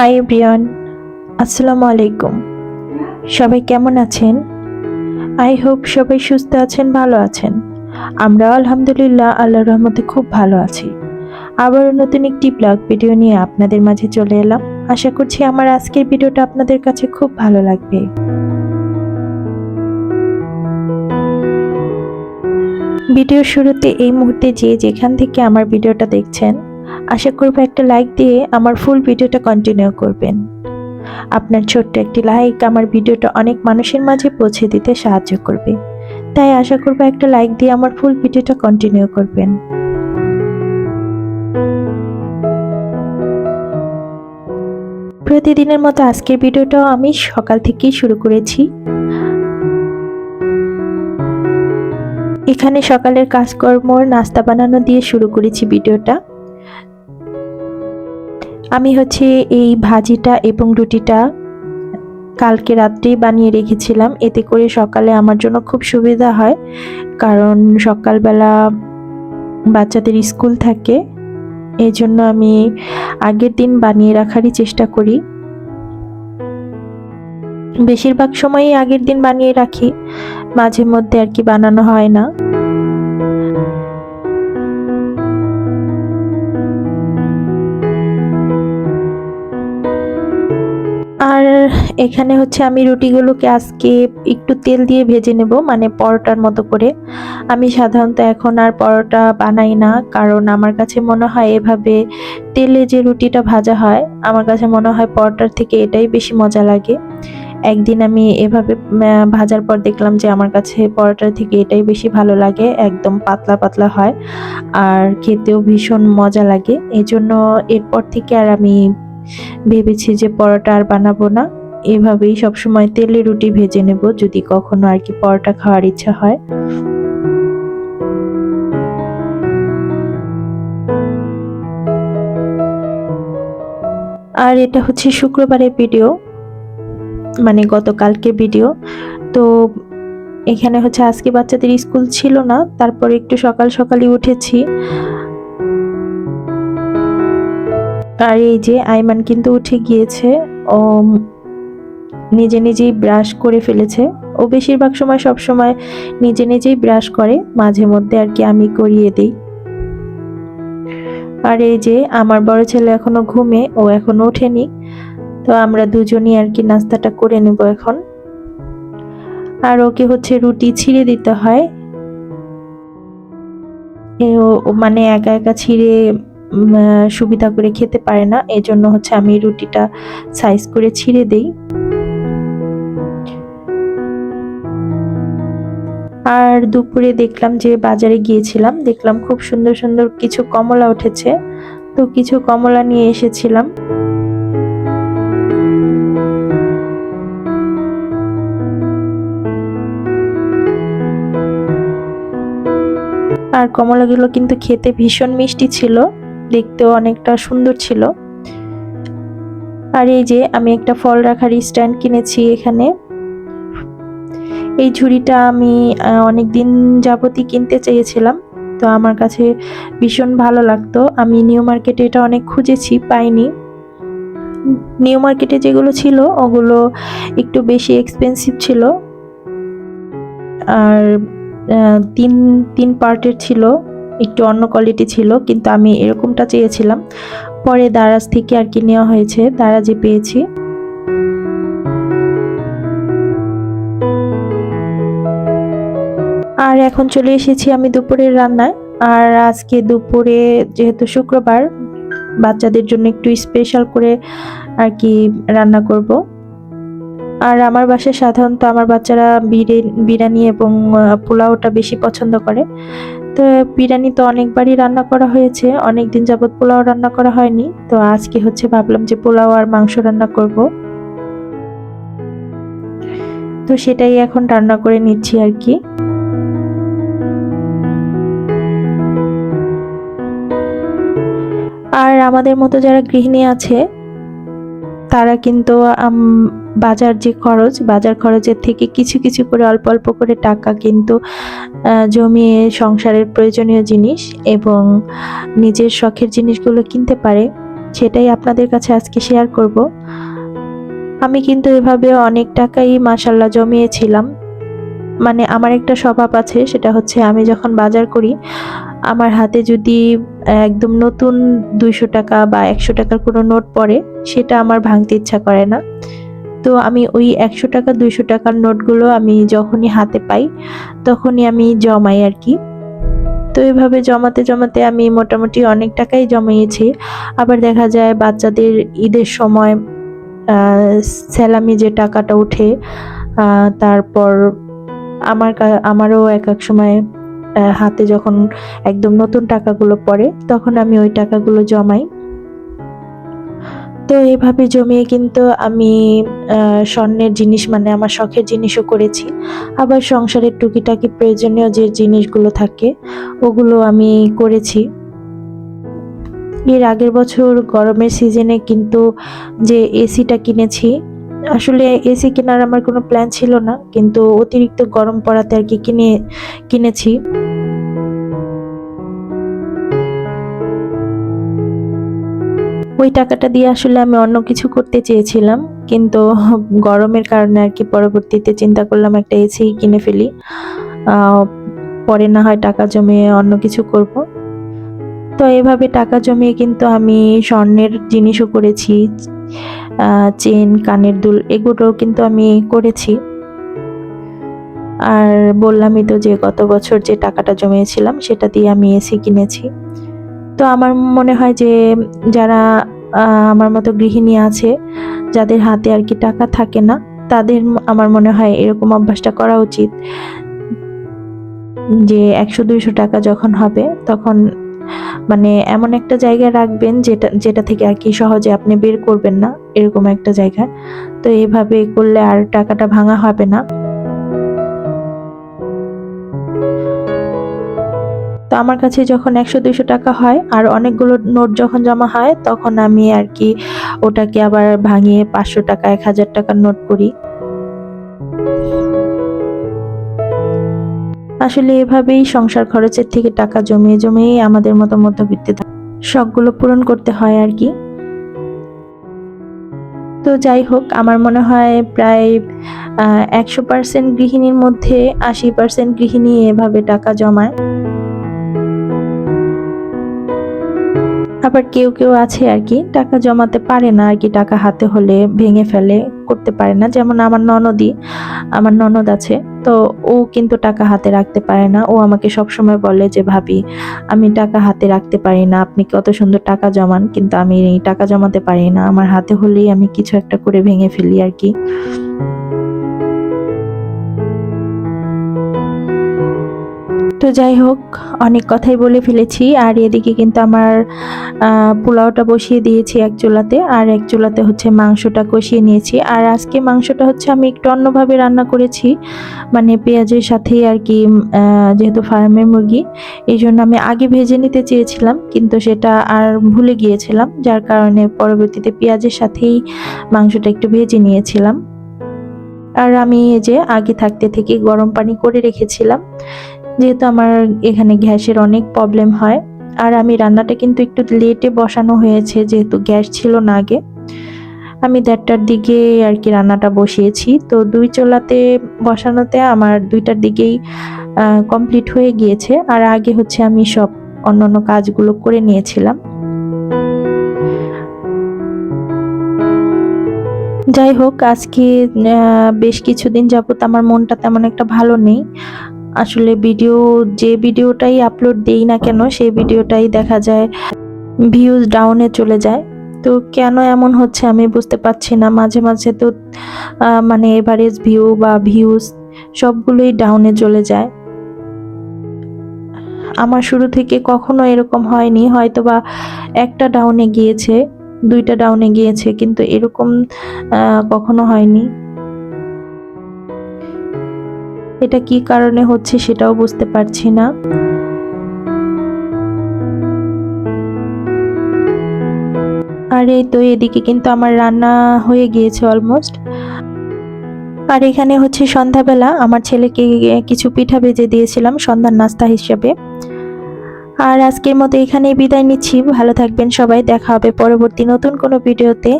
High Brian আসসালামু আলাইকুম। সবাই কেমন আছেন? আই হোপ সবাই সুস্থ আছেন, ভালো আছেন। আমরা আলহামদুলিল্লাহ আল্লাহর রহমতে খুব ভালো আছি। আবারও নতুন একটি ব্লগ ভিডিও নিয়ে আপনাদের মাঝে চলে এলাম। আশা করছি আমার আজকের ভিডিওটা আপনাদের কাছে খুব ভালো লাগবে। ভিডিওর শুরুতে এই মুহূর্তে যে যেখান থেকে আমার ভিডিওটা দেখছেন আশা করব একটা লাইক দিয়ে আমার ফুল ভিডিওটা কন্টিনিউ করবেন। আপনার ছোট্ট একটি লাইক আমার ভিডিওটা অনেক মানুষের মাঝে পৌঁছে দিতে সাহায্য করবে। তাই আশা করব একটা লাইক দিয়ে আমার ফুল ভিডিওটা কন্টিনিউ করবেন। প্রতিদিনের মতো আজকের ভিডিওটাও আমি সকাল থেকেই শুরু করেছি। এখানে সকালের কাজকর্ম, নাস্তা বানানো দিয়ে শুরু করেছি ভিডিওটা আমি হচ্ছে এই ভাজিটা এবং রুটিটা কালকে রাত্রেই বানিয়ে রেখেছিলাম। এতে করে সকালে আমার জন্য খুব সুবিধা হয়, কারণ সকালবেলা বাচ্চাদের স্কুল থাকে। এই জন্য আমি আগের দিন বানিয়ে রাখারই চেষ্টা করি। বেশিরভাগ সময়ই আগের দিন বানিয়ে রাখি, মাঝে মধ্যে আর কি বানানো হয় না। এখানে হচ্ছে আমি রুটিগুলোকে আজকে একটু তেল দিয়ে ভেজে নেব মানে পরোটার মতো করে। আমি সাধারণত এখন আর পরোটা বানাই না, কারণ আমার কাছে মনে হয় এভাবে তেলে যে রুটিটা ভাজা হয়, আমার কাছে মনে হয় পরোটার থেকে এটাই বেশি মজা লাগে। একদিন আমি এভাবে ভাজার পর দেখলাম যে আমার কাছে পরোটার থেকে এটাই বেশি ভালো লাগে, একদম পাতলা পাতলা হয়, আর খেতেও ভীষণ মজা লাগে। এই জন্য এরপর থেকে আর আমি ভেবেছি যে পরোটা আর বানাবো না। এভাবেই সবসময় তেলে রুটি ভেজে নেব, যদি কখনো আর কি পরোটা খাওয়ার ইচ্ছা হয়। আর এটা হচ্ছে শুক্রবারের ভিডিও মানে গতকালকে ভিডিও। তো এখানে হচ্ছে আজকে বাচ্চাদের স্কুল ছিল না, তারপরে একটু সকাল সকালই উঠেছি। আর এই যে আইমান কিন্তু উঠে গিয়েছে ও নিজে নিজেই ব্রাশ করে ফেলেছে। ও বেশিরভাগ সময় সব সময় নিজে নিজেই ব্রাশ করে, মাঝে মধ্যে আর কি আমি করিয়ে দিই। আর এই যে আমার বড় ছেলে এখনও ঘুমে, ও এখনও ওঠেনি। তো আমরা দুজনই আর কি নাস্তাটা করে নেব এখন। আর ওকে হচ্ছে রুটি ছিঁড়ে দিতে হয়। ও মানে একা একা ছিঁড়ে সুবিধা করে খেতে পারে না। এজন্য হচ্ছে আমি রুটিটা সাইজ করে ছিঁড়ে দেই। আর দুপুরে দেখলাম যে বাজারে গিয়েছিলাম, দেখলাম খুব সুন্দর সুন্দর কিছু কমলা উঠেছে, তো কিছু কমলা নিয়ে এসেছিলাম। আর কমলাগুলো কিন্তু খেতে ভীষণ মিষ্টি ছিল, দেখতেও অনেকটা সুন্দর ছিল। আর এই যে আমি একটা ফল রাখার স্ট্যান্ড কিনেছি এখানে। এই ঝুড়িটা আমি অনেক দিন যাবতই কিনতে চেয়েছিলাম। তো আমার কাছে ভীষণ ভালো লাগতো। আমি নিউ মার্কেটে এটা অনেক খুঁজেছি, পাইনি। নিউ মার্কেটে যেগুলো ছিল, ওগুলো একটু বেশি এক্সপেন্সিভ ছিল। আর তিন তিন পার্টের ছিল, একটু অন্য কোয়ালিটি ছিল, কিন্তু আমি এরকমটা চেয়েছিলাম। পরে দারাজ থেকে আর কি নেওয়া হয়েছে, দারাজে পেয়েছি। আর এখন চলে এসেছি আমি দুপুরের রান্নায়। আর আজকে দুপুরে যেহেতু শুক্রবার, বাচ্চাদের জন্য একটু স্পেশাল করে আর কি রান্না করব। আর আমার বাসায় সাধারণত আমার বাচ্চারা বিরে- বিরিয়ানি এবং পোলাওটা বেশি পছন্দ করে। তো বিরিয়ানি তো অনেকবারই রান্না করা হয়েছে অনেক দিন যাবত পোলাও রান্না করা হয়নি। তো আজকে হচ্ছে ভাবলাম যে পোলাও আর মাংস রান্না করব। তো সেটাই এখন রান্না করে নিচ্ছি আর কি। আর আমাদের মতো যারা গৃহিণী আছে, তারা কিন্তু বাজার যে খরচ, বাজার খরচের থেকে কিছু কিছু করে অল্প অল্প করে টাকা কিন্তু জমিয়ে সংসারের প্রয়োজনীয় জিনিস এবং নিজের শখের জিনিসগুলো কিনতে পারে, সেটাই আপনাদের কাছে আজকে শেয়ার করব। আমি কিন্তু এভাবে অনেক টাকাই মাসাল্লাহ জমিয়েছিলাম। মানে আমার একটা স্বভাব আছে, সেটা হচ্ছে আমি যখন বাজার করি আমার হাতে যদি একদম নতুন দুইশো টাকা বা একশো টাকার কোনো নোট পড়ে, সেটা আমার ভাঙতে ইচ্ছা করে না। তো আমি ওই একশো টাকা, দুইশো টাকার নোটগুলো আমি যখনই হাতে পাই, তখনই আমি জমাই আর কি। তো এভাবে জমাতে জমাতে আমি মোটামুটি অনেক টাকাই জমিয়েছি। আবার দেখা যায় বাচ্চাদের ঈদের সময় স্যালামি যে টাকাটা উঠে তারপর আমার আমারও এক এক সময় হাতে যখন একদম নতুন টাকাগুলো পড়ে, তখন আমি ওই টাকাগুলো জমাই। তো এইভাবে জমিয়ে কিন্তু আমি স্বর্ণের জিনিস মানে আমার শখের জিনিসও করেছি। আবার সংসারের টুকিটাকি প্রয়োজনীয় যে জিনিসগুলো থাকে, ওগুলো আমি করেছি। এর আগের বছর গরমের সিজনে কিন্তু যে এসিটা কিনেছি, আসলে এসি কেনার আমার কোনো প্ল্যান ছিল না, কিন্তু অতিরিক্ত গরম পড়াতে আর কি কিনে, কিনেছি। ওই টাকাটা দিয়ে আসলে আমি অন্য কিছু করতে চেয়েছিলাম, কিন্তু গরমের কারণে আর কি পরবর্তীতে চিন্তা করলাম একটা এসি কিনে ফেলি। পরে না হয় টাকা জমিয়ে অন্য কিছু করব। তো এভাবে টাকা জমিয়ে কিন্তু আমি স্বর্ণের জিনিসও করেছি চেন, কানের দুল এগুলোও কিন্তু আমি করেছি। আর বললামই তো যে গত বছর যে টাকাটা জমিয়েছিলাম সেটা দিয়ে আমি এসি কিনেছি। তো আমার মনে হয় যে যারা আমার মতো গৃহিণী আছে, যাদের হাতে আর কি টাকা থাকে না, তাদের আমার মনে হয় এরকম অভ্যাসটা করা উচিত। যে একশো, দুইশো টাকা যখন হবে, তখন মানে এমন একটা জায়গায় রাখবেন যেটা যেটা থেকে আর কি সহজে আপনি বের করবেন না, এরকম একটা জায়গায় তো এইভাবে করলে আর টাকাটা ভাঙা হবে না। তো আমার কাছে যখন একশো, দুইশো টাকা হয় আর অনেকগুলো নোট যখন জমা হয়, তখন আমি আর কি ওটাকে আবার ভাঙিয়ে পাঁচশো টাকা, এক হাজার টাকার নোট করি। আসলে এভাবেই সংসার খরচের থেকে টাকা জমিয়ে জমিয়ে আমাদের মতো মধ্যবিত্ত শখগুলো পূরণ করতে হয় আর কি। তো যাই হোক, আমার মনে হয় প্রায় একশো পার্সেন্ট গৃহিণীর মধ্যে আশি পার্সেন্ট গৃহিণী এভাবে টাকা জমায়। আবার কেউ কেউ আছে আর কি, টাকা জমাতে পারে না আর কি, টাকা হাতে হলে ভেঙে ফেলে করতে পারে না। যেমন আমার ননদি আমার ননদ আছে, তো ও কিন্তু টাকা হাতে রাখতে পারে না। ও আমাকে সব সময় বলে যে, ভাবি, আমি টাকা হাতে রাখতে পারি না। আপনি কত সুন্দর টাকা জমান, কিন্তু আমি টাকা জমাতে পারি না। আমার হাতে হলেই আমি কিছু একটা করে ভেঙে ফেলি আর কি। যাই হোক, অনেক কথাই বলে ফেলেছি। আর এদিকে কিন্তু আমার পোলাওটা বসিয়ে দিয়েছি এক চুলাতে আর এক চুলাতে হচ্ছে মাংসটা কষিয়ে নিয়েছি। আর আজকে মাংসটা হচ্ছে আমি একটু অন্যভাবে রান্না করেছি। মানে পেঁয়াজের সাথেই আর কি যেহেতু ফার্মের মুরগি, এই জন্য আমি আগে ভেজে নিতে চেয়েছিলাম। কিন্তু সেটা আর ভুলে গিয়েছিলাম, যার কারণে পরবর্তীতে পেঁয়াজের সাথেই মাংসটা একটু ভেজে নিয়েছিলাম। আর আমি এই যে আগে থাকতে থেকে গরম পানি করে রেখেছিলাম। যেহেতু আমার এখানে গ্যাসের অনেক প্রবলেম হয়, আর আমি রান্নাটা কিন্তু একটু লেটে বসানো হয়েছে, যেহেতু গ্যাস ছিল না আগে। আমি দেড়টার দিকে আর কি রান্নাটা বসিয়েছি। তো দুই চোলাতে বসানোতে আমার দুইটার দিকেই কমপ্লিট হয়ে গিয়েছে। আর আগে হচ্ছে আমি সব অন্যান্য কাজগুলো করে নিয়েছিলাম। যাই হোক, আজকে বেশ কিছুদিন যাবত আমার মনটা তেমন একটা ভালো নেই। আসলে ভিডিও, যে ভিডিওটাই আপলোড দেই না কেন, সেই ভিডিওটাই দেখা যায় ভিউজ ডাউনে চলে যায়। তো কেন এমন হচ্ছে আমি বুঝতে পারছি না। মাঝে মাঝে তো মানে এভারেজ ভিউ বা ভিউজ সবগুলোই ডাউনে চলে যায়। আমার শুরু থেকে কখনো এরকম হয়নি। হয়তো বা একটা ডাউনে গিয়েছে, দুইটা ডাউনে গিয়েছে, কিন্তু এরকম কখনো হয়নি। এটা কি কারণে হচ্ছে সেটাও বুঝতে পারছি না। আর এই তো এদিকে কিন্তু আমার রান্না হয়ে গিয়েছে অলমোস্ট আর এখানে হচ্ছে সন্ধ্যাবেলা আমার ছেলেকে কিছু পিঠা ভেজে দিয়েছিলাম সন্ধ্যার নাস্তা হিসেবে। আর আজকের মতো এখানেই বিদায় নিচ্ছি। ভালো থাকবেন সবাই। দেখা হবে পরবর্তী নতুন কোনো ভিডিওতে।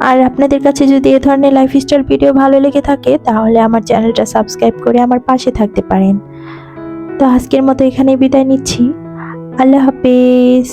আর আপনাদের কাছে যদি এ ধরনের লাইফস্টাইল ভিডিও ভালো লেগে থাকে, তাহলে আমার চ্যানেলটা সাবস্ক্রাইব করে আমার পাশে থাকতে পারেন। তো আজকের মতো এখানেই বিদায় নিচ্ছি। আল্লাহ হাফেজ।